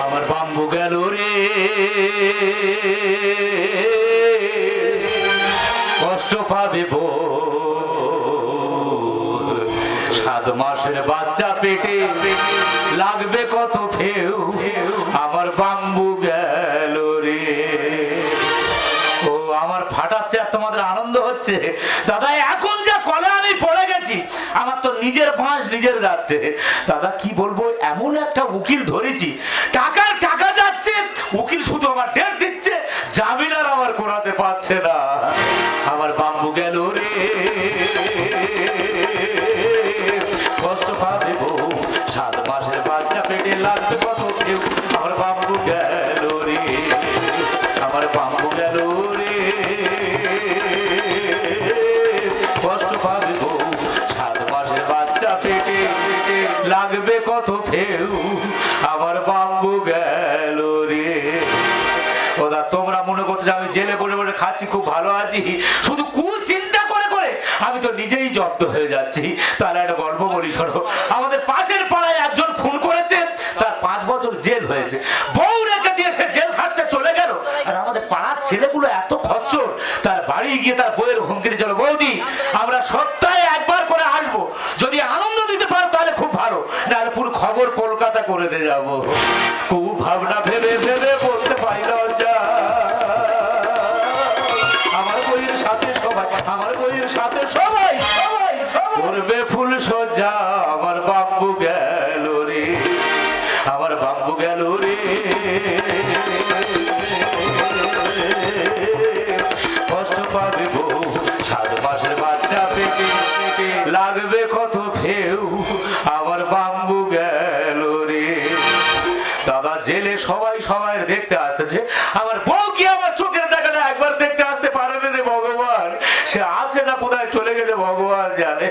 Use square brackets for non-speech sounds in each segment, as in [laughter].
আমার বাম্বু গেল রে। কষ্ট পাবে। সাত মাসের বাচ্চা পেটে লাগবে কত ফেউ। আমার বাম্বু গেল রে। ও, আমার ফাটাচ্ছে আর তোমাদের আনন্দ হচ্ছে দাদা এখন যা কলে আমি পড়ে গেছি আমার তো নিজের ফাঁস নিজের যাচ্ছে। দাদা, কি বলব? এমন একটা উকিল ধরেছি। টাকার টাকা যাচ্ছে, উকিল শুধু আমার ডেট দিচ্ছে, জামিন আর আমার করাতে পারছে না। আমার বাম্বু গেল ফেউ আমার বাম্বু গেল রে। ওদা তোমরা মনে করছ আমি জেলে বসে বসে খাচ্ছি, খুব ভালো আছি? শুধু কু চিন্তা করে করে আমি তো নিজেই জব্দ হয়ে যাচ্ছি। তার একটা গল্প বলি, শোনো। আমাদের পাশের পাড়ায় একজন খুন করেছে, তার পাঁচ বছর জেল হয়েছে। বউ রেখে দিয়ে সে জেল খাটতে চলে গেল। আর আমাদের পাড়ার ছেলেগুলো এত খচ্চর, তার বাড়ি গিয়ে তার বইয়ের হুমকি চলো। বৌদি, আমরা সপ্তাহে একবার করে আসব। যদি আনন্দ দিতে পারো তাহলে খুব ভালো নাহলে পুরো খবর কলকাতা করে দিয়ে যাব। খুব ভাবনা ভেবে ভেবে বলতে পারি লজ্জা আমার বইয়ের সাথে সবাই, আমার বইয়ের সাথে সবাই সবাই সবাই। করবে ফুল সজ্জা আসতেছে আমার বউ কি আমার চোখের দেখাটা একবার দেখতে আসতে পারে রে ভগবান? সে আছে না কোথায় চলে গেছে ভগবান জানে।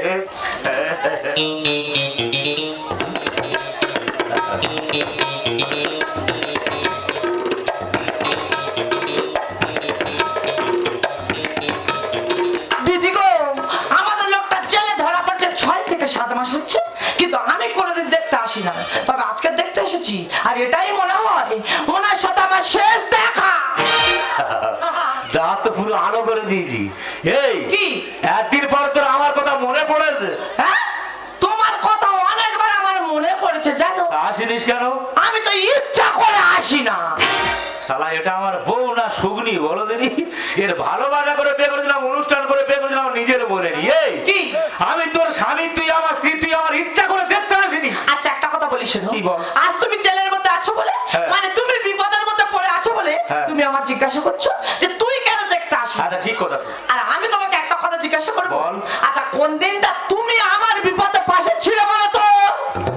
আমি কোনোদিন দেখতে আসি না তবে আজকে দেখতে এসেছি, আর এটাই মনে হয় আমার শেষ দেখা। [laughs] দাঁত তো পুরো আলো করে দিয়েছি। এই কি? একদিন পর তোর আমার কথা মনে পড়েছে? হ্যাঁ? তোমার কথা অনেকবার আমার মনে পড়েছে জানো? আসিনিস কেন? আমি তো ইচ্ছা করে আসি না। শালা এটা আমার বউ না সুগনি বলো দিনি এর ভালোবাসা করে বিয়ে করেছিলাম অনুষ্ঠান করে বিয়ে করেছিলাম নিজের বলে নি এই কি? আমি তোর স্বামী তুই আমার স্ত্রী তুই আমার ইচ্ছা করে দেখতে আসিনি। আচ্ছা একটা কথা বলি শোনো। কি বল? আজ তুমি জেলের মধ্যে আছো বলে? হ্যাঁ। মানে তুমি আছো বলে হ্যাঁ। তুমি আমার জিজ্ঞাসা করছ যে তুই কেন দেখতে আসি আচ্ছা ঠিক কথা। আর আমি তোমাকে একটা কথা জিজ্ঞাসা করব? বল। আচ্ছা কোন দিনটা তুমি আমার বিপদে পাশে ছিল বলে তো?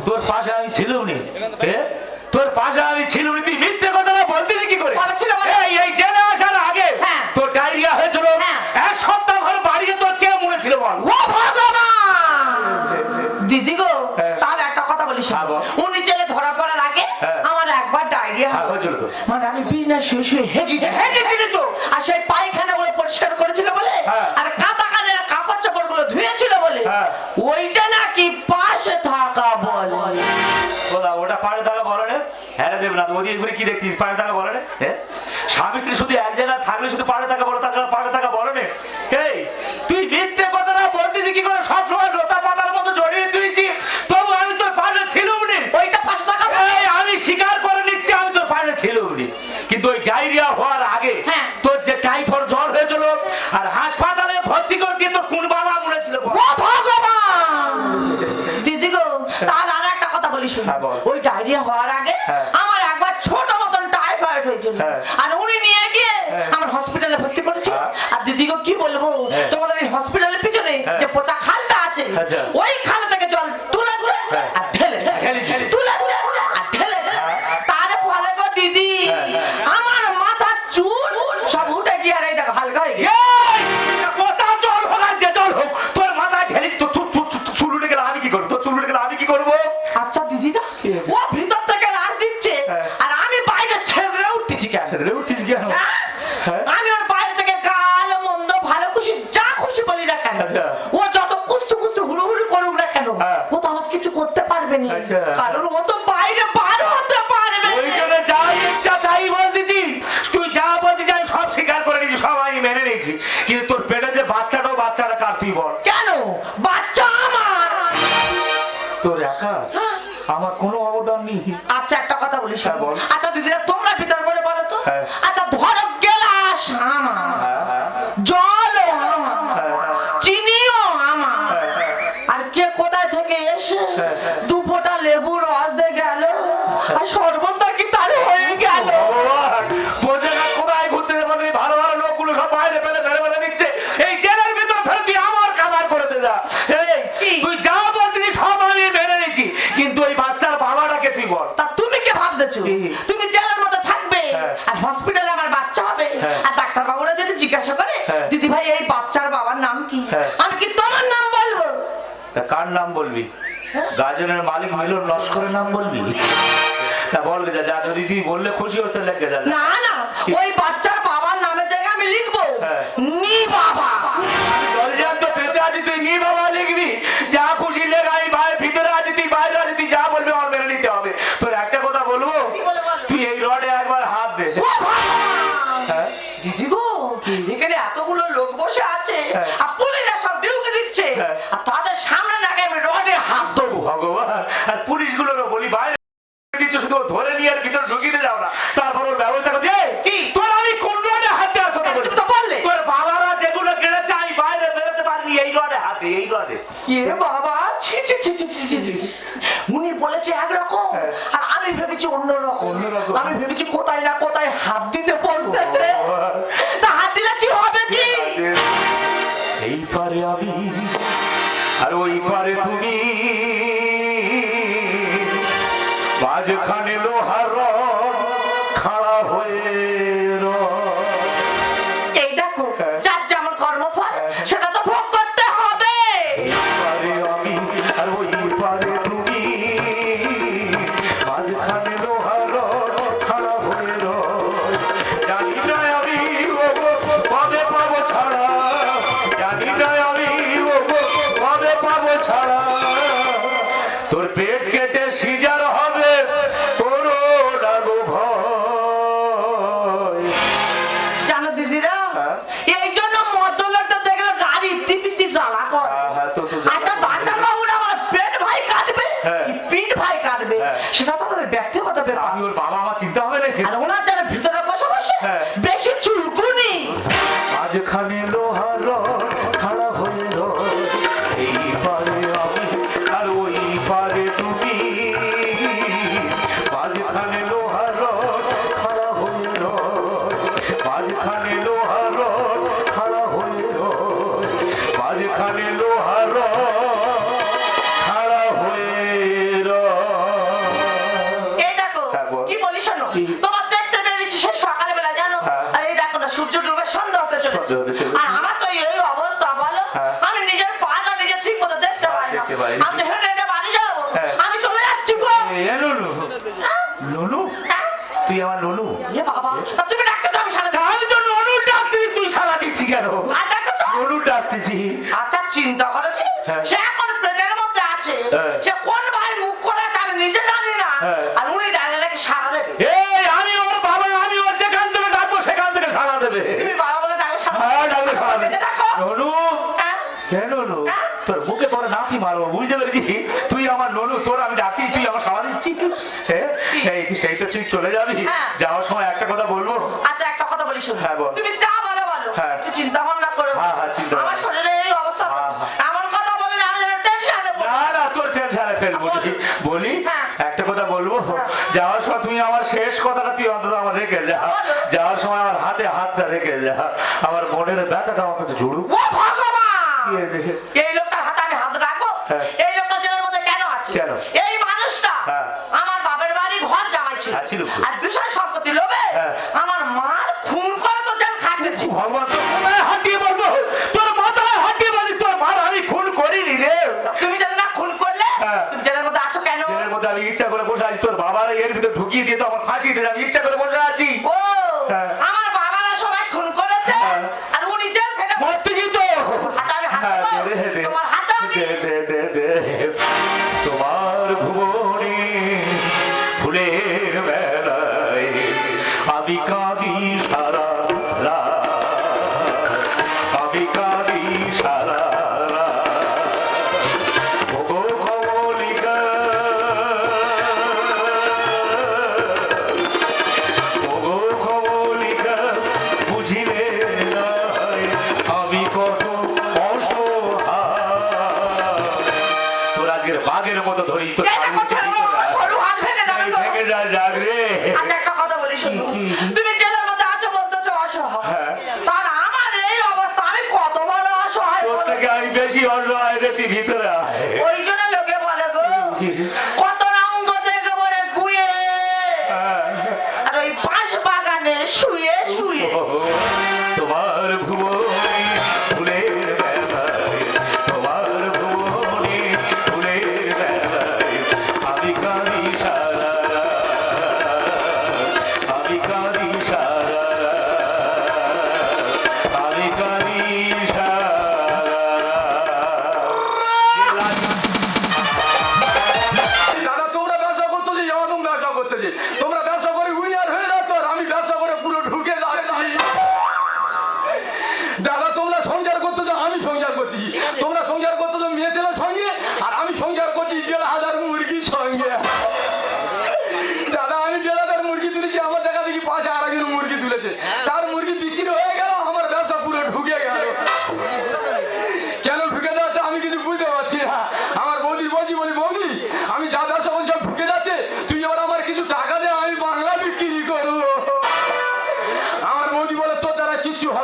তোর পাশে আমি ছিলাম নি। তোর পাশে আমি ছিলাম তুই মিথ্যে কথা না বলতে কি করে? এই জেলে আসার আগে হ্যাঁ। তোর ডায়রিয়া হয়েছিল হ্যাঁ। এক সপ্তাহ ধরে বাড়িতে তোর কে মনে ছিল বল ও ভগবান দিদি গো হ্যাঁ। তাহলে একটা কথা বলি শোনো। হ্যাঁ, বল। উনি জেলে ধরা পড়ার আগে হ্যাঁ। আমার একবার ডায়রিয়া হ্যাঁ, হয়েছিল তো। মানে আমি বিজনেস শুয়ে শুয়ে হেগেছি হেগেছিলি তো? আর সেই পায়খানা গুলো পরিষ্কার করেছিল বলে হ্যাঁ। আর কাতা কানের কাপড় চাপড়গুলো ধুয়েছিল বলে হ্যাঁ। ওইটা নাকি পাশে থাকা বলে ওটা ওটা পাড়ে থাকা বলে না হ্যাঁ দেবনাথ ওদিকে ঘুরে কি দেখছিস পাড়ে থাকা বলে না স্বামী স্ত্রী শুধু এক জায়গায় থাকলে শুধু পাড়ে থাকা বলে তাছাড়া পাড়ে থাকা বলে না এই তুই মিথ্যে কথা না বলতেছি কি করে সবসময় লোতা পাতার মতো জড়িয়ে তুইছি তবু আমি তোর পাশে ছিলুম নি ওইটা পাশে থাকা বলে। এই আমি স্বীকার করে নিচ্ছি আমি তোর পাশে ছিলুম নি কিন্তু ওই ডায়রিয়া হওয়ার আগে হ্যাঁ। তোর যে টাইফয়েড জ্বর হয়েছিল আর হাসপাতালে ভর্তি করে দিয়ে তোর কোন বাবা মনে ছিল বল? ও ভগবান দিদি গো তাহলে আর একটা কথা বলি শুনো হ্যাঁ, বল। ওই ডায়রিয়া হওয়ার আগে হ্যাঁ। আমার একবার ছোট মতন টাইফয়েড হয়েছিল হ্যাঁ। আর উনি নিয়ে গিয়ে হ্যাঁ। আমার হসপিটালে ভর্তি করেছিল হ্যাঁ। আর দিদি গো কি বলব। তোমাদের এই হসপিটালের পিছনে। যে পচা খালটা আছে আচ্ছা। ওই খাল থেকে জল তুলে তুলে আর ঢেলে ঢেলেছে। দিয়েছি কিন্তু তোর পেটে যে বাচ্চাটাও বাচ্চাটা কার তুই বল? কেন? বাচ্চা আমার! তোর একা? হ্যাঁ। আমার কোনো অবদান নেই। আচ্ছা একটা কথা বলি স্যার বল। আচ্ছা দিদিরা তোমরা বিচার করে বলো তো। হ্যাঁ। আচ্ছা ধরো গ্লাস আমার। হ্যাঁ, জল চিনিও আমার। আর কে কোথায় থেকে এসে দুপোটা লেবুর রস দিয়ে গেল? আর শরবত জিজ্ঞাসা করে হ্যাঁ। দিদি ভাই এই বাচ্চার বাবার নাম কি হ্যাঁ। আমি কি তোমার নাম বলব তা কার নাম বলবি গাজনের মালিক মিলন লস্করের নাম বলবি তা বল গে যা, যা যদি তুই বললে খুশি হতে লেগে। না না ওই বাচ্চার বাবার নামের জায়গায় আমি লিখব হ্যাঁ। নি বাবা জলজান তো বেঁচে আছি তুই নি বাবা লিখবি যা খুশি লেখ আর পুলিশরা সব ডিউটি দিচ্ছে হ্যাঁ। আর তাদের সামনে নাকি আমি রডে হাত দেবো ভগবান আর পুলিশগুলোরও বলি বাইরে দিচ্ছ শুধু ধরে নিয়ে আর ভিতরে ঢুকিতে যাও না তারপর ওর ব্যবস্থা করছে কি? তোর আমি কোন রডে হাত দেওয়ার কথা বলি তো বললে। তোর বাবারা যেগুলো কেড়েছে আমি বাইরে বেরোতে পারিনি এই রডে হাতে এই রডে এ বাবা ছি ছি ছি ছি ছি, ছি, ছি, ছি। উনি বলেছে একরকম হ্যাঁ। আর আমি ভেবেছি অন্যরকম। আমি ভেবেছি কোথায় না কোথায় হাত দিতে বলতেছে সেটা তাদের ব্যক্তিগত বের আমি ওর বাবা তুই আমার নুনু? তা তুমি ডাক্তার তো আমি সারা তো নুনু ডাকতেছি তুই সারা দিচ্ছি কেন? তো। আচ্ছা চিন্তা করে হ্যাঁ। সে এখন পেটের মধ্যে আছে। হ্যাঁ। সে কোন ভাই মুখ করে আছে আমি নিজে জানি না হ্যাঁ। আর উনি ডাক্তারকে সারা দেবে এই আমি ওর বাবা আমি ওর যেখান থেকে ডাকবো সেখান থেকে সারা দেবে তুমি বাবা বলে ডাক্তার সারা হ্যাঁ ডাকবে সারা দেবে দেখো নুনু হ্যাঁ? হ্যাঁ নুনু তোর মুখে তোর নাতি মারবো বুঝতে পেরেছি তুই আমার নুনু তোর আমি ডাকি তুই আমার সারা দিচ্ছি হ্যাঁ এই তুই সেই তো তুই চলে যাবি হ্যাঁ। যাওয়ার সময় একটা কথা বলব আচ্ছা একটা কথা বলি শোনো হ্যাঁ, বল। তুমি যা বলো বলো হ্যাঁ। চিন্তা ভাবনা করো হ্যাঁ, হ্যাঁ, চিন্তা আমার। শরীরে এই অবস্থা। হ্যাঁ, হ্যাঁ। এমন কথা বলে না আমি টেনশনে না না তোর টেনশনে ফেলব বল। বলি। একটা কথা বলব। যাওয়ার সময় তুমি আমার শেষ কথাটা তুই অন্তত আমার রেখে যা যাওয়ার সময় আমার হাতে হাতটা রেখে যা আমার মনের ব্যথাটা অন্তত জুড়ুক ও ভগবান? এই লোকটার হাতে আমি হাত রাখব। এই লোকটা জেলের মধ্যে কেন আছে কেন? এই মানুষটা হ্যাঁ। আমার বাপের বাড়ি ঘর জামাই ছিল তো। আর বিষয় সম্পত্তি লোভে হ্যাঁ। আমার মার খুন করে তো জেল খাটেছি ভগবান মাথায় হাঁটিয়ে বলব তোর মাথায় হাঁটিয়ে বলি তোর মার আমি খুন করিনি রে তুমি জানো না খুন করলে হ্যাঁ। তুমি জেলের মধ্যে আছো কেন জেলের মধ্যে আমি ইচ্ছা করে বসে আছি তোর বাবার এর ভিতরে ঢুকিয়ে দিয়ে তো আমার ফাঁসি দিয়ে আমি ইচ্ছা করে বসে আছি ও ওই তো এই দেখো ছেলে বাবা, সরু হাত ভেঙে যাবে ভেঙে যা যাক রে। আচ্ছা একটা কথা বলি তুমি জেলের মধ্যে আছো বলতেছো অসহায়। হ্যাঁ। তার আমার এই অবস্থা আমি কত বড় অসহায় তোর থেকে আমি বেশি অসহায় রে তুই ভিতরে আয়।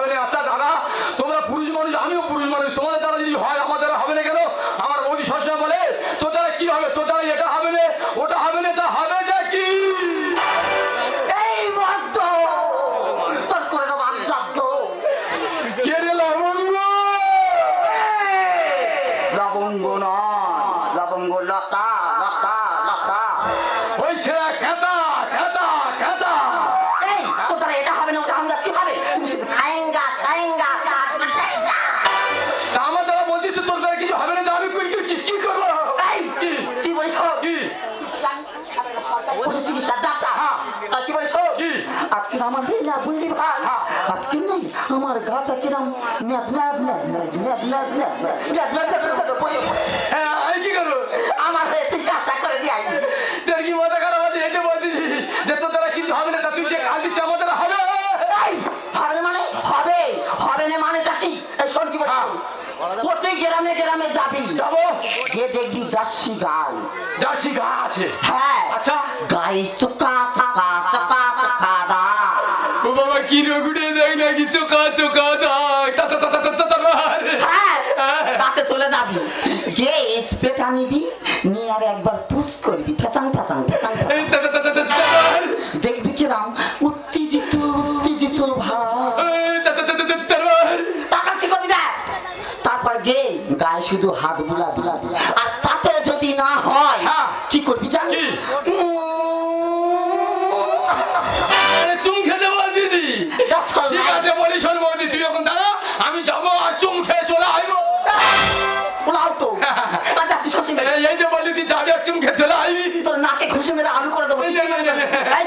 কিচ্ছু হবে না আচ্ছা দাদা তোমরা পুরুষ মানুষ গেটে কি জার্সি গাই জার্সি গা আছে হ্যাঁ আচ্ছা গাই চোকা চাকা চাকা চাকা দা ও বাবা কি রগুড়ে দেখ নাকি চোকা চোকা দা তা তা তা তা তা হ্যাঁ কাছে চলে যাবি গে স্প্রেটা নিবি নিয়ে আর একবার পুশ করবি ফেসাং ফ্যাসাং ফ্যাসাং দেখবি কিরাম গায়ে শুধু হাত বুলা বুলা আর তাতে যদি না হয় হ্যাঁ। কি করবি জানিস? কি? আরে চুম খেতে বল দিদি। ঠিক আছে বলি শোন বৌদি তুই এখন দাঁড়া আমি যাব আর চুম খেয়ে চলে আসব। উলাও তো তা যাচ্ছি শশী মেরে। এই এই যে বলি তুই যাবি আর চুম খেয়ে চলে আসবি। তোর নাকে ঘুষে মেরে আলু করে দেবো।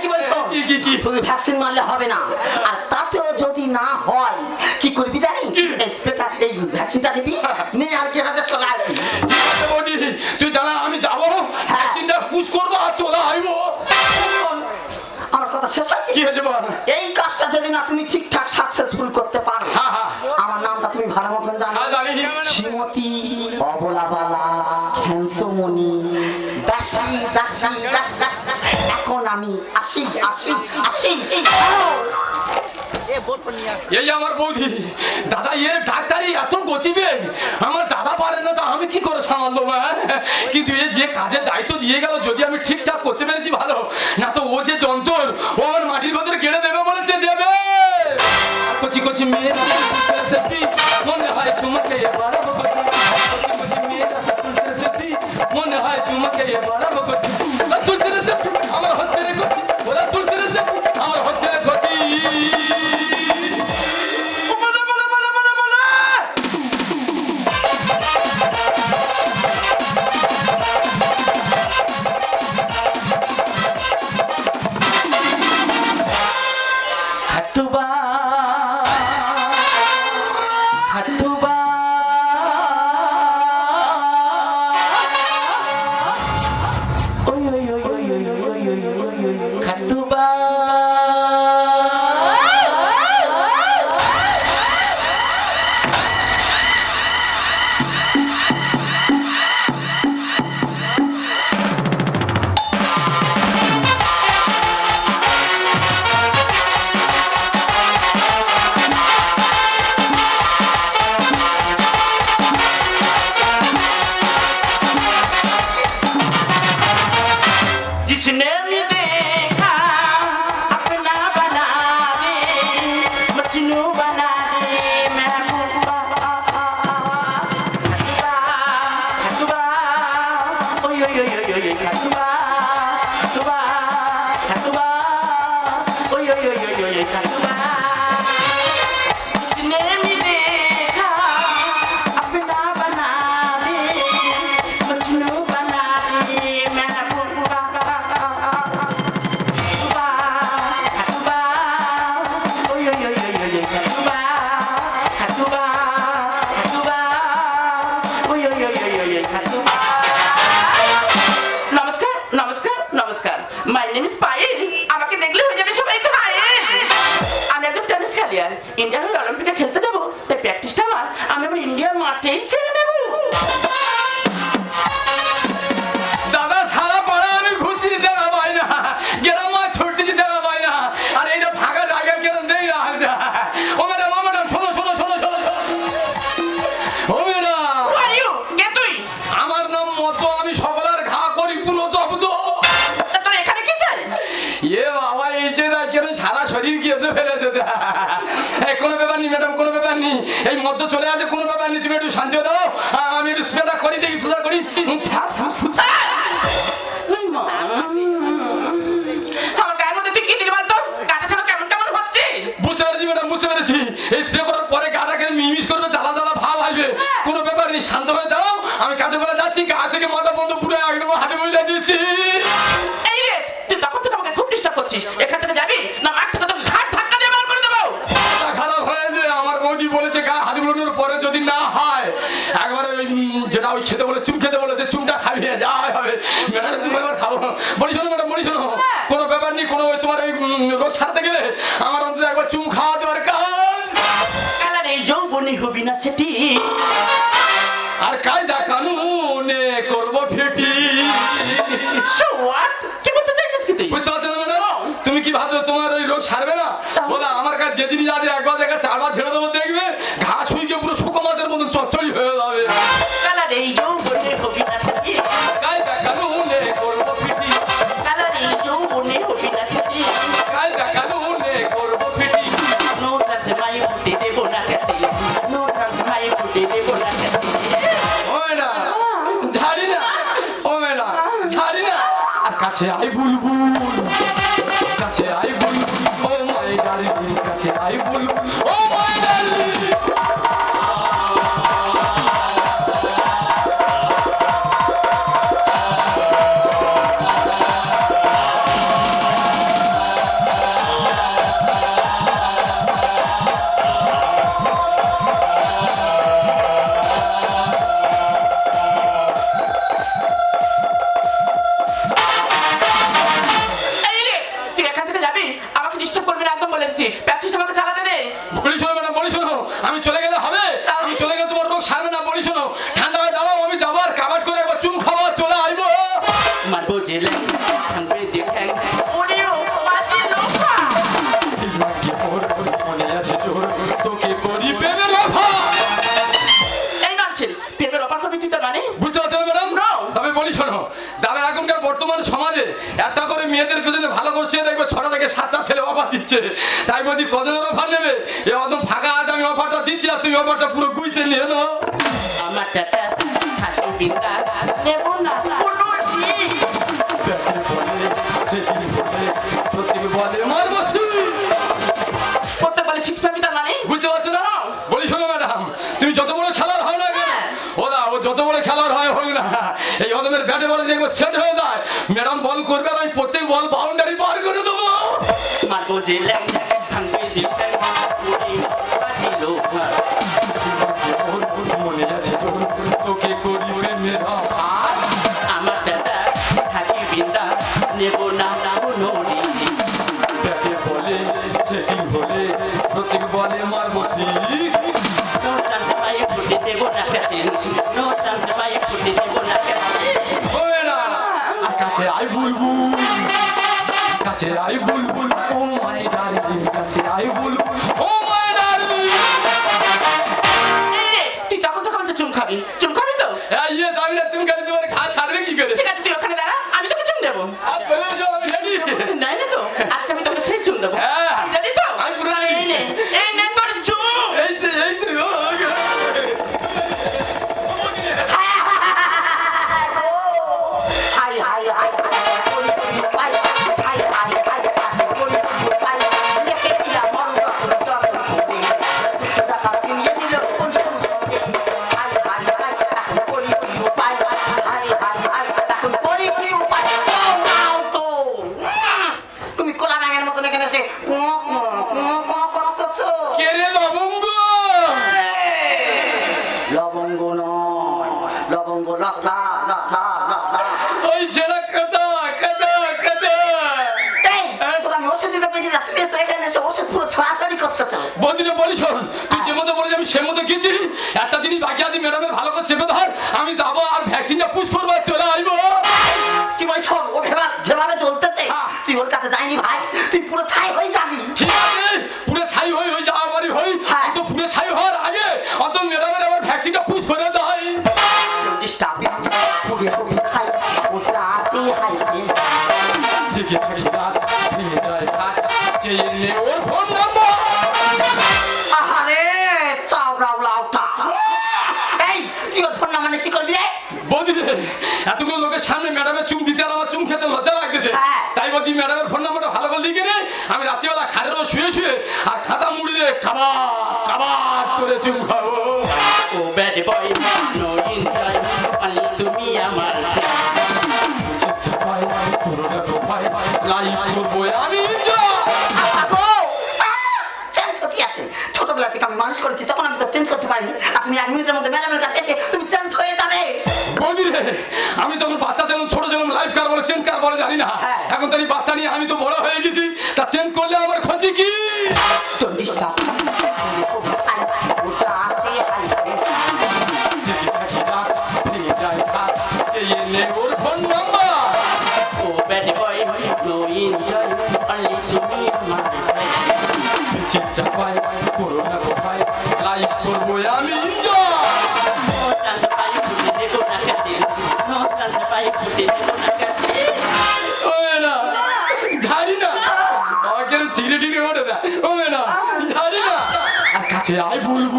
কি বলছো? কি, কি, ভ্যাকসিন মারলে হবে না। আর তাতেও যদি না হয় কি করবি? এই স্প্রেটা এই ভ্যাকসিনটা নিবি নিয়ে আর কেনাতে চলে আসবি। তুই দাঁড়া আমি যাব। ভ্যাকসিনটা পুশ করব আর চলে আসব। আমার কথা শেষ হচ্ছে কি হয়েছে এই কাজটা যদি না তুমি ঠিকঠাক সাকসেসফুল করতে পারো হ্যাঁ, হ্যাঁ। আমার নামটা তুমি ভালো মতন জানো। হ্যাঁ। শ্রীমতী অবলাবালা ক্ষান্তমণি দাসী দাস দাস। এখন আমি আসি আসি আসি। এই আমার বৌদি, দাদা, এর ডাক্তারি এত গতিবেগ। আমার দাদা পারে না তো আমি কি করে সামাল দেবো হ্যাঁ? কিন্তু এ যে কাজের দায়িত্ব দিয়ে গেল, যদি আমি ঠিকঠাক করতে পেরেছি ভালো, না তো ও যে যন্ত্র ও আমার মাটির ভেতরে কেড়ে দেবে বলেছে, দেবে। কচি কচি মেয়ে, মনে হয় চুমকে Oy, oy, oy, oy, oy, oy, oy, oy, oy, oy, oy, oy, কোনো ব্যাপার নেই ম্যাডাম কোনো ব্যাপার নেই। এই মধ্য চলে আসে কোনো ব্যাপার নেই তুমি একটু শান্তি দাও। আমি একটু স্পেটা করি দেখি পূজা করি। বুঝতে পেরেছি ম্যাডাম বুঝতে পেরেছি। এই করার পরে করবে ভাব কোনো ব্যাপার নেই আমি যাচ্ছি গা থেকে পুরো একদম দিয়েছি তখন খুব করছিস। পারেননি কোনো তোমার ওই রোগ ছাড়তে গেলে? আমার অন্তত একবার চুম খাওয়া দরকার। এই যৌবনী হবি না সেটি? আর কায়দা কানুনে করব ফিটি। কি বলতে চাইছিস কি তুই? বুঝতে পারছ না মানে? oh. তুমি কি ভাবছ তোমার ওই রোগ ছাড়বে না? Oh. বলে আমার কাছে যে জিনিস আছে একবার জায়গা চারবার ছেড়ে দেবো দেখবে ঘাস হইকে পুরো শুকো মাছের মতন চচ্চড়ি হয়ে যাবে। এই যৌবন আছে আই বুলবুল। বলি শোনো দাদা এখনকার বর্তমান সমাজে একটা করে মেয়েদের পেছনে ভালো করছে দেখবে ছটা থেকে সাতটা ছেলে অফার দিচ্ছে। তাই বলছি কজনের অফার নেবে? এ অত ফাঁকা আছে আমি অফারটা দিচ্ছি আর তুমি অফারটা পুরো গুইছে নিয়ে এলো আমার দেখব সেট হয়ে যায়। ম্যাডাম বল করবে আমি প্রত্যেক বল বাউন্ডারি পার করে দেবো। মনে আছে প্রত্যেক বলে না সে মতো গেছি একটা জিনিস বাকি আছে ম্যাডামের ভালো করে চেপে ধর আমি যাব আর ভ্যাকসিনটা পুশ করব চলে আসব কি শোন, ও ভেবা যেভাবে চলতেছে হ্যাঁ। তুই ওর কাছে যাইনি ভাই তুই পুরো ছাই হয়ে যাবি ঠিক আছে পুরো ছাই হই হই যাওয়া বাড়ি হই হ্যাঁ। অত পুরো ছাই হওয়ার আগে অত ম্যাডামের আবার ভ্যাকসিনটা পুশ করে দেয় ডিস্টার্বিং পুড়ে ছাই চাচি হাই চেয়ে নে ওর ফোন নাম্বার কি করবি রে? বৌদি এতগুলো লোকের সামনে ম্যাডামের চুম দিতে আর আমার চুম খেতে লজ্জা লাগতেছে। হ্যাঁ। তাই বলছি ম্যাডামের ফোন নাম্বারটা ভালো করে লিখে নে। আমি রাত্রিবেলা খাটের উপর শুয়ে শুয়ে আর খাতা মুড়ি দিয়ে খাবার খাবার করে চুম খাব। ও ব্যাড বয় [laughs] আমি তখন বাচ্চা ছিলাম ছোট ছিলাম লাইফ কার বলে চেঞ্জ কার বলে জানি না। হ্যাঁ। এখন তো আমি বাচ্চা নিয়ে আমি তো বড় হয়ে গেছি তা চেঞ্জ করলে আমার ক্ষতি কি? কাছে আয় বলব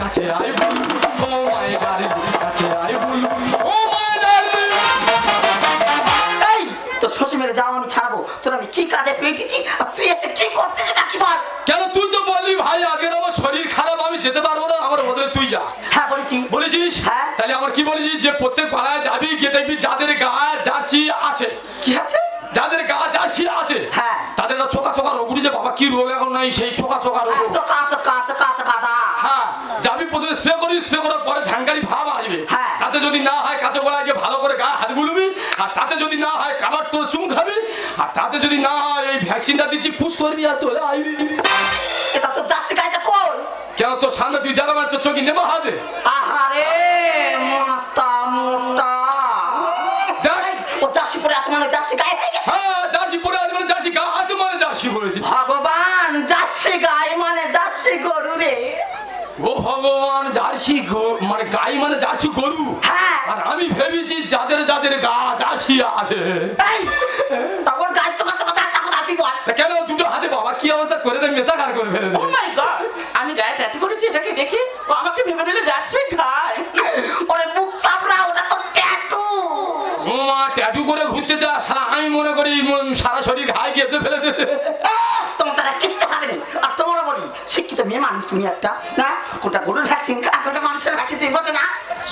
কাছে আয় বলব ও মাই ডার্লিং কাছে আয় বলব ও মাই ডার্লিং এই তো শশী মেরে যাও আমি ছাড়বো। তোর আমি কি কাজে পেয়েছি আর তুই এসে কি করতেছিস নাকি বল? কেন তুই তো বললি ভাই আজকে আমার শরীর খারাপ আমি যেতে পারব না আমার বদলে তুই যা। হ্যাঁ বলেছি। বলেছিস? হ্যাঁ। তাহলে আমার কি বলেছিস? যে প্রত্যেক পাড়ায় যাবি গিয়ে দেখবি যাদের গায়ে জার্সি আছে। কি আছে? যাদের গা জার্সি আছে হ্যাঁ। তাদের একটা চোখা চোখা রোগ উঠেছে বাবা কি রোগ? এখন নাই সেই চোখা চোখা রোগ। চোকা চোকা চোকা চোকা হ্যাঁ যাবি প্রথমে স্প্রে করি স্প্রে করার পরে ঝাঙ্কারি ভাব আসবে। হ্যাঁ। তাতে যদি না হয় কাছে গলায় গিয়ে ভালো করে গা হাত গুলবি আর তাতে যদি না হয় কাবার তোর চুম খাবি আর তাতে যদি না হয় এই ভ্যাকসিনটা দিচ্ছি পুশ করবি আর চলে আইবি। এটা তো জার্সি গাইটা কই? কেন তোর সামনে তুই মানে তোর চোখে নেবা হাজে? আহারে মাতা মোটা। দেখ ও জার্সি পরে আছে মানে জার্সি গায়ে হয়ে গেছে। হ্যাঁ জার্সি পরে আছে মানে জার্সি গা আছে মানে জার্সি পরেছি। ভগবান জার্সি গায়ে মানে জার্সি গরু রে। ও ভগবান জার্সি মানে গাই মানে জার্সি গরু। হ্যাঁ। আর আমি ভেবেছি যাদের যাদের গা জার্সি আছে। কথা তুই কেন? দুটো হাতে বাবা কি অবস্থা? করে দেয় মেচা কার করে ফেলে ও মাই গড আমি গায়ে ট্যাটু করেছি এটাকে দেখে ও আমাকে ভেবে নিলে যাচ্ছে গায় ওরে বুক চাপড়া ওটা তো ট্যাটু ও মা ট্যাটু করে ঘুরতে যা সারা আমি মনে করি মন- সারা শরীর ঘায়ে গেঁথে ফেলে দিয়েছে। তোমার তারা কিচ্ছু হবে আর তোমরা বলি, শিক্ষিত মেয়ে মানুষ তুমি একটা, না? কোনটা গরুর ভ্যাকসিন আর কোনটা মানুষের ভ্যাকসিন বোঝো না?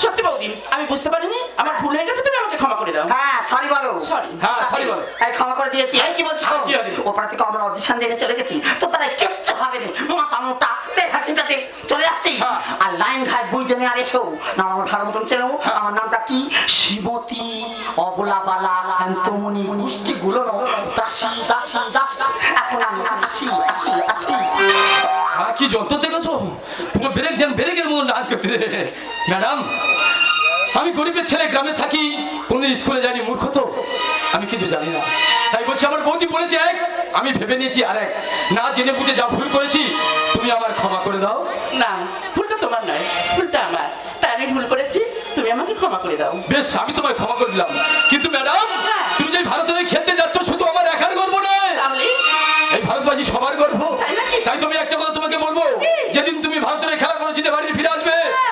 সত্যি বৌদি, আমি বুঝতে পারিনি, আমার ভুল হয়ে গেছে, তুমি আমাকে দাও। হ্যাঁ সরি বলো। সরি হ্যাঁ সরি বলো। এই ক্ষমা করে দিয়েছি এই কি বলছো? ওপর থেকে আমরা অডিশন দিয়ে চলে গেছি। তো তারা কিচ্ছু হবে না মোটা মোটা তে ভ্যাকসিনটাতে চলে যাচ্ছি। হ্যাঁ। আর লাইন ঘাট বুঝ জেনে আর এসো। না আমার ভালো মতন চেনো। আমার নামটা কি? শিবতী অবলাবালা শান্তমণি মুষ্টি গুলোনো দাসী দাসী দাসী। এখন আমি আছি আছি আছি। আর কি যন্ত্র দেখেছ? পুরো ব্রেক যেন ব্রেকের মতন করতে ম্যাডাম আমি গরিবের ছেলে গ্রামে থাকি কোনদিন স্কুলে যাইনি মূর্খ তো। আমি কিছু জানি না। তাই বলছি আমার বৌদি বলেছে এক আমি ভেবে নিয়েছি আর এক। না জেনে বুঝে যা ভুল করেছি তুমি আমার ক্ষমা করে দাও। না ভুলটা তোমার নয় ভুলটা আমার। তাই আমি ভুল করেছি তুমি আমাকে ক্ষমা করে দাও। বেশ আমি তোমায় ক্ষমা করে দিলাম। কিন্তু ম্যাডাম হ্যাঁ। তুমি যে ভারত হয়ে খেলতে যাচ্ছ শুধু আমার একার গর্ব নয়। এই ভারতবাসী সবার গর্ব। তাই তুমি একটা কথা তোমাকে বলব যেদিন তুমি ভারতের খেলা করে জিতে বাড়িতে ফিরে আসবে। হ্যাঁ।